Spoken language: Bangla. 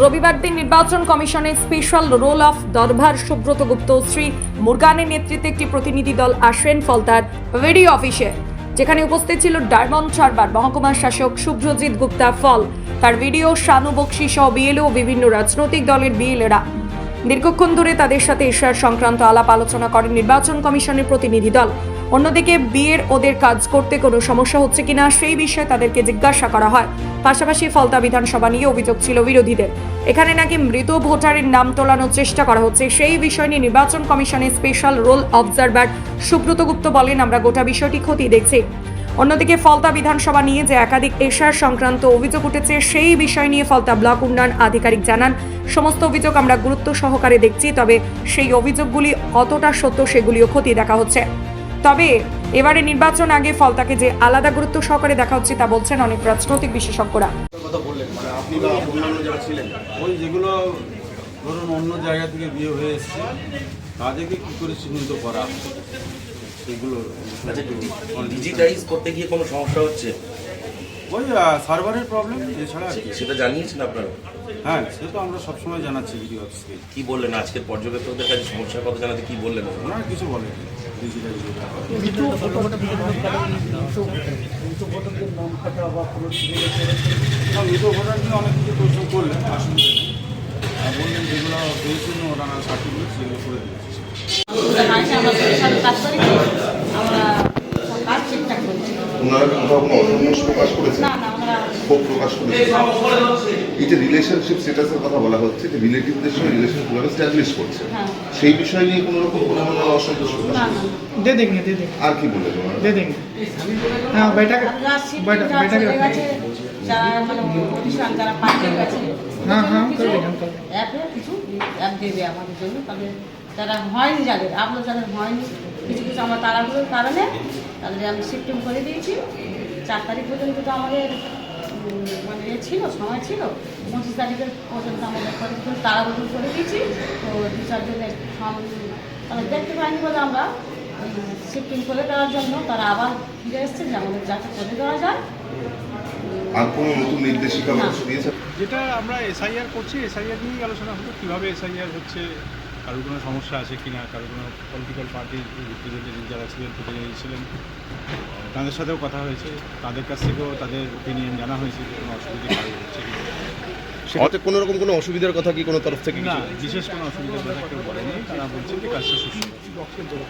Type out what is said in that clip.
রবিবার দিন নির্বাচন কমিশনের স্পেশাল রোল অফ দরবার সুব্রত গুপ্ত শ্রী মুরগানের নেতৃত্বে একটি প্রতিনিধি দল আসেন ফলতার ভিডিও অফিসে, যেখানে উপস্থিত ছিল ডায়মন্ড সরবার মহকুমার শাসক শুভ্রজিৎ গুপ্তা ফল, তার ভিডিও শানু বক্সি সহ বিএলও বিভিন্ন রাজনৈতিক দলের বিএলএরা। দীর্ঘক্ষণ ধরে তাদের সাথে এশিয়ার সংক্রান্ত আলাপ আলোচনা করেন নির্বাচন কমিশনের প্রতিনিধি দল। অন্যদিকে বিয়ের ওদের কাজ করতে কোনো সমস্যা হচ্ছে কিনা সেই বিষয়ে তাদেরকে জিজ্ঞাসা করা হয়। পাশাপাশি ফলতা বিধানসভা নিয়ে অভিযোগ ছিল বিরোধীদের। এখানে নাকি মৃত ভোটারের নাম তোলানোর চেষ্টা করা হচ্ছে। সেই বিষয় নিয়ে নির্বাচন কমিশনের special roll observer Subrata Gupta বলেন, আমরা গোটা বিষয়টি খতিয়ে দেখছি। অন্যদিকে ফলতা বিধানসভা নিয়ে যে একাধিক এশার সংক্রান্ত অভিযোগ উঠেছে, সেই বিষয় নিয়ে ফলতা ব্লক উন্নয়ন আধিকারিক জানান, সমস্ত অভিযোগ আমরা গুরুত্ব সহকারে দেখছি, তবে সেই অভিযোগগুলি কতটা সত্য সেগুলিও খতিয়ে দেখা হচ্ছে। তবে এবারে নির্বাচন আগে ফলটাকে যে আলাদা গুরুত্ব সহকারে দেখা হচ্ছে তা বলছেন অনেক রাজনৈতিক বিশেষজ্ঞরা। কথা বললেন মানে আপনি বা অন্যান্য যারা ছিলেন ওই যেগুলো ধরুন অন্য জায়গা থেকে বিয়ে হয়ে এসছে তাদেরকে কী করে চিহ্নিত করা? সেগুলো আচ্ছা ডিজিটাইজ করতে গিয়ে কোনো সমস্যা হচ্ছে? ওই সার্ভারের প্রবলেম এছাড়া আর কি। সেটা জানিয়েছেন আপনারা। হ্যাঁ সে তো আমরা সবসময় জানাচ্ছি ভিডিও অফিসকে কি বললেন? আজকের পর্যবেক্ষকদের কাছে সমস্যার কথা জানাতে কি বললেন? ওনারা কিছু বলেন ডিজিটাল মৃত ভোটার নিয়ে অনেক কিছু প্রশ্ন করলেন আসলে বললেন যেগুলো পেয়েছেন ওনারা সার্টিফিকেট সেগুলো করে দিয়েছে। মাঝে সাথে কাজ করি তো, আমরা সব কাজ ঠিকঠাক করছি ওনারা কি কোথাও কোনো অসন্তোষ প্রকাশ করেছে না না আমরা ক্ষোভ প্রকাশ করেছে এই যে রিলেশনশিপ স্ট্যাটাসের কথা বলা হচ্ছে যে রিলেটিভদের সঙ্গে রিলেশন কিভাবে স্ট্যাবলিশ করছে হ্যাঁ সেই বিষয় নিয়ে কোনো রকম কোনো মনে অসন্তোষ প্রকাশ না করেছে না दे देंगे दे देंगे আর কি বললেন ওনারা दे देंगे हाँ बैठा कर আমরা শিফট बैठा যারা बैठा চলে कर গেছে যারা মানে প্রতিষ্ঠান যারা পাঠিয়ে গেছে হ্যাঁ, হ্যাঁ, কিছু করে দেবেন, করে দেবেন। অ্যাপে কিছু অ্যাপ দেবে আমাদের জন্য তাদের যারা হয়নি যাদের আপনার যাদের হয়নি কিছু কিছু আমার তারাগুলোর কারণে তাদের আমি শিফটিং করে দিয়েছি। চার তারিখ পর্যন্ত তো আমাদের মানে এ ছিল সময় ছিল। পঁচিশ তারিখের পর্যন্ত আমাদের করে তারা বদল করে দিয়েছি। তো দু চারজনের তারা দেখতে পাইনি বলে আমরা শিফটিং করে দেওয়ার জন্য তারা আবার ফিরে এসছে যে আমাদের যাতে করে দেওয়া যায়। আর কোনো নতুন নির্দেশিকা বা কিছু দিয়েছে? যেটা আমরা এসআইআর করছি এসআইআর নিয়েই আলোচনা হলো কীভাবে এসআইআর হচ্ছে কারোর কোনো সমস্যা আছে কি না কারোর কোনো পলিটিক্যাল পার্টির রিপ্রেজেন্টেটিভ যারা ছিলেন প্রতিনিধি ছিলেন তাদের সাথেও কথা হয়েছে। তাদের কাছ থেকেও তাদের ওপিনিয়ন জানা হয়েছে যে কোনো অসুবিধা কারও হচ্ছে কি সেটাতে কোনো রকম কোনো অসুবিধার কথা কি কোনো তরফ থেকে না বিশেষ কোনো অসুবিধার কথা কেউ বলেনি। তারা বলছেন যে কাজটা সুস্থ